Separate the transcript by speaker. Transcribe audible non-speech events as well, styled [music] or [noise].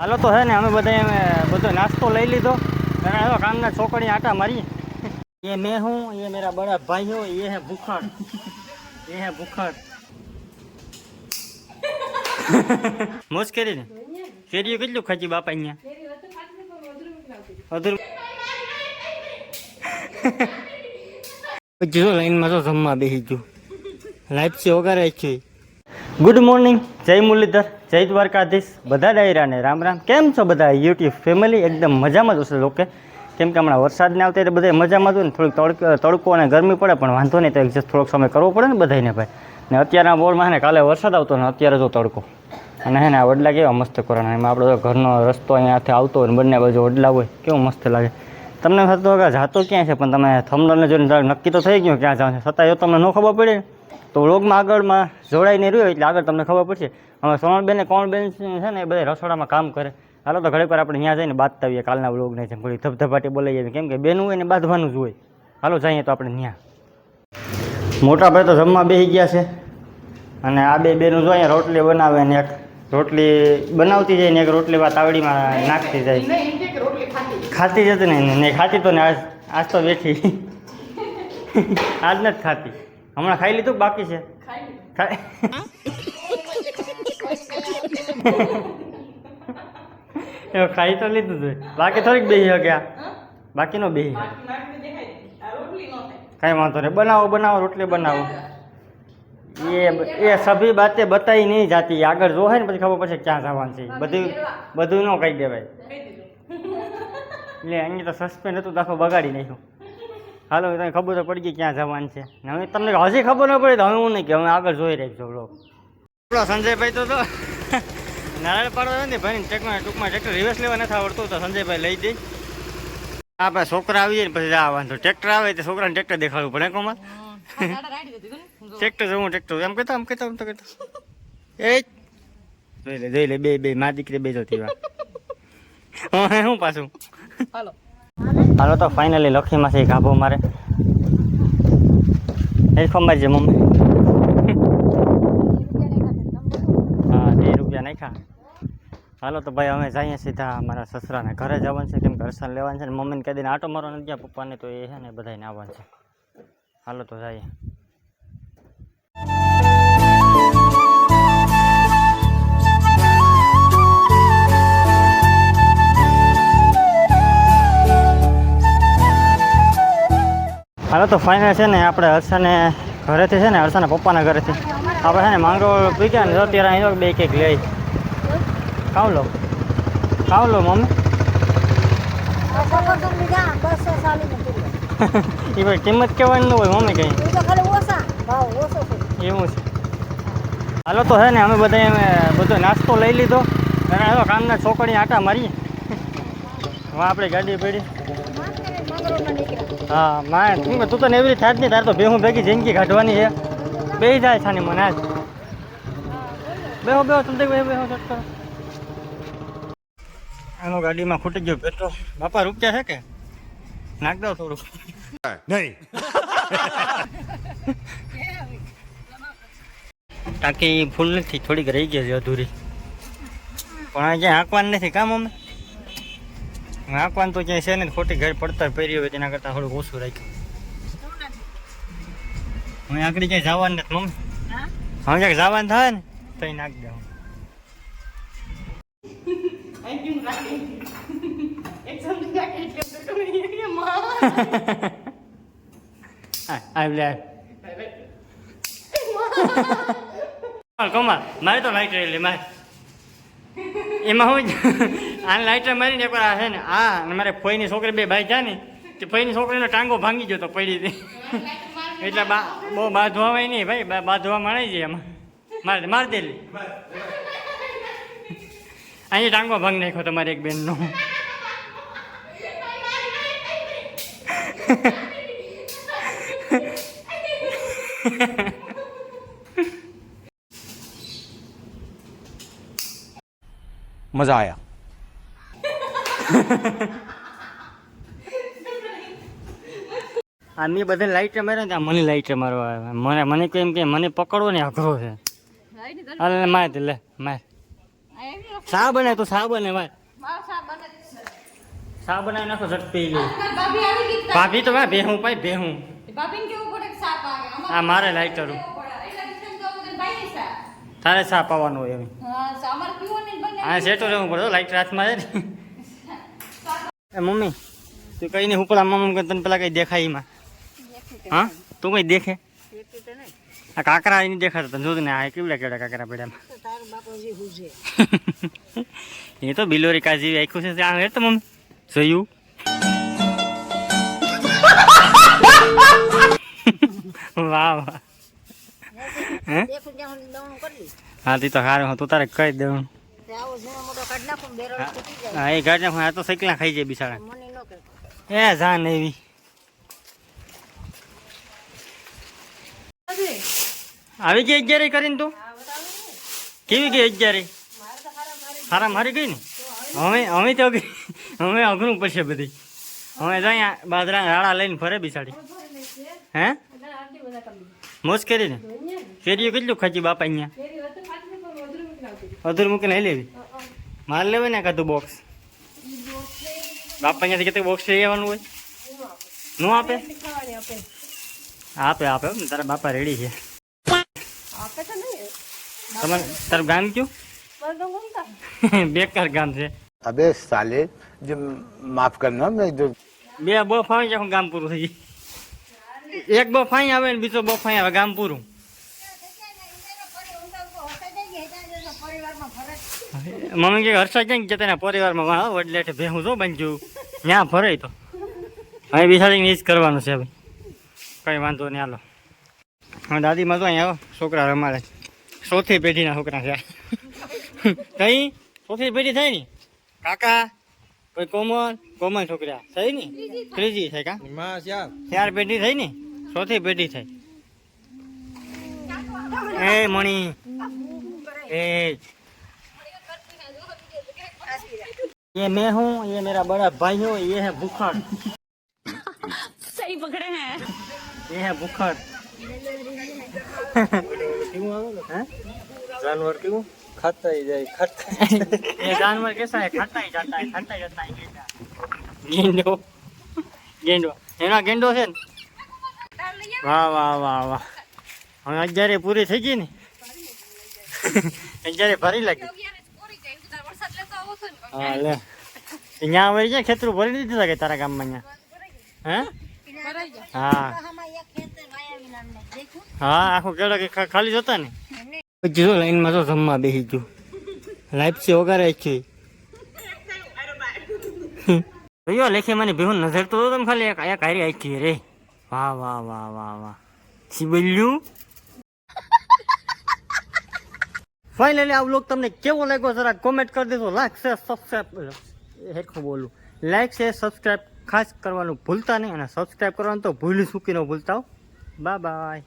Speaker 1: હાલો તો હે ને અમે બધા એમ બધો નાસ્તો લઈ લીધો અને હવે કામના છોકરી આટા મારી ये मैं हूँ ये मेरा बड़ा भाई हो ये है बुखार ये है बुखार મોજ કરી ને કેરીઓ કેટલું ખાધી બાપા અહીંયા અધૂર જો લાઈનમાં તો જમવા બેસી ગયું લાઈફ છે વગર રાખ્યું ગુડ મોર્નિંગ જય મુરલીધર જય દ્વારકાધીશ. બધા ડાયરાને રામ રામ. કેમ છો બધા? યુટ્યુબ ફેમિલી એકદમ મજામાં જ હશે લોકે. કેમ કે હમણાં વરસાદને આવતા એટલે બધા મજામાં હોય ને. થોડીક તડકો તડકો અને ગરમી પડે, પણ વાંધો નહીં, તો એડજસ્ટ થોડોક સમય કરવો પડે ને બધાને ભાઈ. ને અત્યારના બોર્ડમાં ને, કાલે વરસાદ આવતો ને અત્યારે જો તડકો. અને હે ને, આ વડલા કેવા મસ્ત કોરાના. એમાં આપણો ઘરનો રસ્તો અહીંયાથી આવતો હોય ને બંને બાજુ વડલા હોય. કેવું મસ્ત લાગે. તમને થતું હોય જાતો ક્યાં છે? પણ તમે થમડલને જોઈને નક્કી તો થઈ ગયું ક્યાં જાવ છે. છતાં જો તમને ન ખબર પડે. તો વ્લોગમાં આગળમાં જોડાઈને રહ્યો, એટલે આગળ તમને ખબર પડશે. હવે સોનલબેન કોણ બેન છે ને એ બધા રસોડામાં કામ કરે. હાલો તો ઘડીક વાર આપણે ત્યાં જઈને બાંધતા આવીએ કાલના વ્લોગને જેમ થોડી ધબધબાટી બોલાઈ જાય કેમ કે બેનું હોય ને બાંધવાનું જ હોય. હાલો જઈએ તો આપણે ત્યાં મોટા ભાઈ તો જમવા બેસી ગયા છે. અને આ બે બેનું જો અહીંયા રોટલી બનાવે ને એક રોટલી બનાવતી જાય ને એક રોટલી વા તાવડીમાં નાખતી જાય. ખાતી જ. હતી ને ને ખાતી તો ને આજ આજ તો બેઠી [laughs] આજ નથી ખાતી. હમણાં ખાઈ લીધું બાકી છે? ખાઈ [laughs] ખાઈ તો લીધું તું બાકી થોડીક બેસી શક્યા બાકી નો બેસી કાંઈ વાંધો નહીં. બનાવો બનાવો રોટલી બનાવો. એ એ સભી બાતે બતાવી નહીં જાતી. આગળ જો ને પછી ખબર પડશે ક્યાં જવાનું છે. બધું બધું ન કહી દેવાય. એટલે અહીંયા તો સસ્પેન્ડ હતું તો આખું બગાડી નાખ્યું. હાલો તમને ખબર તો પડી ગઈ ક્યાં જવાનું છે. હવે તમને હજી ખબર ન પડે તો હવે હું નહીં કે હવે આગળ જોઈ રાખજો આપણો સંજયભાઈ તો તો નારાયણ પાડવા નથી ભાઈ ટ્રેકમાં ટૂંકમાં ટ્રેક્ટર રિવર્સ લેવા નથી આવડતું તો સંજયભાઈ લઈ જઈ આપણે છોકરા આવીએ ને પછી આ વાંધો. ટ્રેક્ટર આવે તો છોકરાને ટ્રેક્ટર દેખાડવું પડે કોમાં [laughs] ટ્રેક્ટર જવું ટ્રેક્ટર એમ કહેતા એમ કહેતા એમ તો કહેતા. એ જ. જોઈ લે જોઈ લે બે બે મા દીકરી બે જોતી વાત હું હું પાછું?
Speaker 2: હાલો.
Speaker 1: હાલો તો ફાઇનલી લખી માંથી ગાભો મારે. હેડફોન છે મમ્મી હા બે રૂપિયા નાખ્યા હાલો તો ભાઈ, અમે જઈએ સીધા અમારા સસરાને ઘરે જવાનું છે, કેમ કે હરસાન લેવાનું છે ને મમ્મીને કહી દઈને આટો મારવાનો ગયા પપ્પાને તો એ છે ને બધાને આવવાનું છે. હાલો તો જઈએ. હાલો તો ફાઇનલ છે ને, આપણે હર્ષાને ઘરેથી છે ને હર્ષાના પપ્પાના ઘરેથી. આપણે છે ને માંગરો પી ગયા ને અત્યારે અહીં બે કેક લઈ. કાવ લો કાવ મમ્મી. [laughs] એ ભાઈ કિંમત કહેવાની ન હોય, મમ્મી કંઈ. એવું છે. હાલો તો છે ને, અમે બધા અમે બધો નાસ્તો લઈ લીધો. અને એવો કામના છોકરી આટા મારીએ. હા આપણી ગાડી પડી. હા માં તું તું તો એવી જ નહીં, તારે તો બેહું ભેગી જિંદગી કાઢવાની છે. બે જાય છે ને મને આજ. બેહો બેહો તમે બેહો બેહો, ચટ કરો. એનો ગાડીમાં ખૂટી ગયો પેટ્રોલ. બાપા રૂપિયા છે કે? નાખ દો થોડું
Speaker 3: નહીં.
Speaker 1: ટાંકી ફૂલ નથી થોડીક રહી ગઈ છે અધૂરી. પણ આ ક્યાંય હાંકવાનું નથી કામ અમે? હાંકવાનું તો ક્યાંય છે ને ખોટી ઘર પડતર પહેરી હોય તેના કરતાં થોડુંક ઓછું રાખ્યું. હું આગળ ક્યાંય જવાનું નથી મમ્મી. હવે ક્યાંક જવાનું થાય ને તો અહીં નાખી દઉં હા આવ લે. કમાલ મારે તો લાઈટર એટલે મારે. એમાં હું આ લાઈટર મારીને એકવાર આ છે ને આ અને મારે ફોઈની છોકરી બે ભાઈ છે ને તે ફોઈની છોકરીનો ટાંગો ભાંગી ગયો તો પડી હતી. એટલે બા બહુ બાંધવા હોય નહીં ભાઈ બાંધવા મળે છે એમાં. મારે માર દેલી અહીં ટાંગો ભંગ નાખ્યો તમારે એક બેનનો.
Speaker 3: મજા આયા.
Speaker 1: આ મેં બધા લાઈટ માર્યા ને ત્યાં મને લાઈટ મારવા આવ્યા. મને મને કેમ કે મને પકડવો ને અઘરો છે. અરે માર લે માર. શા બને તો સા બને ભાઈ.
Speaker 2: મારો સા
Speaker 1: બનાવી નાખો ઝટ પી લે
Speaker 2: ભાભી આવી ગઈ તારી.
Speaker 1: ભાભી તો ભાઈ ભેહું પાઈ ભેહું
Speaker 2: સા
Speaker 1: આ મારે લાઈટર
Speaker 2: કેવું પડે. એટલે ડિસ્ટન્સ તો બધે બાઈએ સા.
Speaker 1: પાવાનું હોય એમ.
Speaker 2: હા, સા.
Speaker 1: હા સેટો રહેવું પડે લાઈટર હાથમાં છે ને. [laughs] એ મમ્મી તું કઈ નહીં ઉપડા મમ્મી તને પેલા કઈ દેખાય એમાં. હા તું કઈ દેખે. આ કાકરા એની દેખાતા તને જોતું ને આ કેવડા કેવડા કાકરા પડ્યા [laughs] એ તો બિલોરી કાજી આખું છે આ હે તો મમ્મી. જોયું? [laughs] વાહ વાહ. હે? તે તો સારું તું તારે કહી દેવું હા. એ ગાડી નાખું આ તો સૈકલા ખાઈ જાય બિચારા. એ જાન એવી. આવી ગઈ અગિયારી કરીને તું? કેવી ગઈ અગિયારે? સારા મારી ગઈ ને? હવે હવે તો હવે અઘરું પડશે બધી. હવે તો અહીંયા બાદરા રાડા લઈને ફરે બિસાડી હે? મોજ કરી ને? કેરીઓ કેટલું ખાચી બાપા અહીંયા? અધૂર મૂકીને લઈ લેવી મારે લેવાય ને કાધું બોક્સ બાપા અહીંયાથી કેટલું બોક્સ લઈ આવવાનું હોય? નું આપે? આપે આપે તારા બાપા રેડી છે. તમારે તાર ગાન કયું? [laughs] બેકાર ગામ છે.
Speaker 4: અબે સાલે જે માફ કરના મેં જો
Speaker 1: બે બફ આવી જાય ગામ પૂરું થઈ એક બો ફાઈ આવે ને બીજો બફ અહીં આવે ગામ પૂરું. મમ્મી કે હર્ષા કેમ કે એના પરિવારમાં? વાહ વડલે ભેહું જો બનજું. ત્યાં ફરે તો. અહીં બિસાડી ને એ જ કરવાનું છે ભાઈ કંઈ વાંધો નહીં હાલો. હા દાદીમાં તો અહીંયા આવો છોકરા રમાડે ચોથી પેઢીના છોકરા છે કઈ ચોથી પેઢી થાય ને કાકા કોઈ કોમલ કોમલ છોકરા થઈ ને ત્રીજી થાય કા ચાર પેઢી થઈ ને ચોથી પેઢી થઈ એ મણી એ ये मैं हूँ ये मेरा बड़ा भाई हो ये है बुखार
Speaker 2: સહી પકડે હે
Speaker 1: ये है बुखार
Speaker 5: જાનવર
Speaker 1: કેવું? ખાતા જાય ખાતા એ જાનવર કેસા હે ખાતા જાતા ખાતા જાતા ગેંડો. ગેંડો. એના ગેંડો છે ને? વાહ વાહ વાહ વાહ. હવે અત્યારે પૂરી થઈ ગઈ ને? અત્યારે ભરી લાગી. હા લે. ત્યાં વળી જાય ખેતરું ભરી નથી લાગે તારા ગામમાં અહીંયા હા? હા. હા આખું કેળો કે ખાલી જતા ને? પછી જો લાઈનમાં તો જમવા બેસી ગયું. લાઈફ છે વગારે છે. ભાઈઓ લેખે મને ભેહું નજર તો તમે ખાલી એક એક હારી આખી રે. વાહ વાહ વાહ વાહ વાહ. શિબલ્યું. ફાઇનલી આ વ્લોગ તમને કેવો લાગ્યો જરા કોમેન્ટ કરી દેજો. લાઈક શેર સબસ્ક્રાઈબ હેઠું બોલું. લાઈક શેર સબસ્ક્રાઈબ ખાસ કરવાનું ભૂલતા નહીં અને સબસ્ક્રાઈબ કરવાનું તો ભૂલી ચૂકી ન ભૂલતા Bye-bye.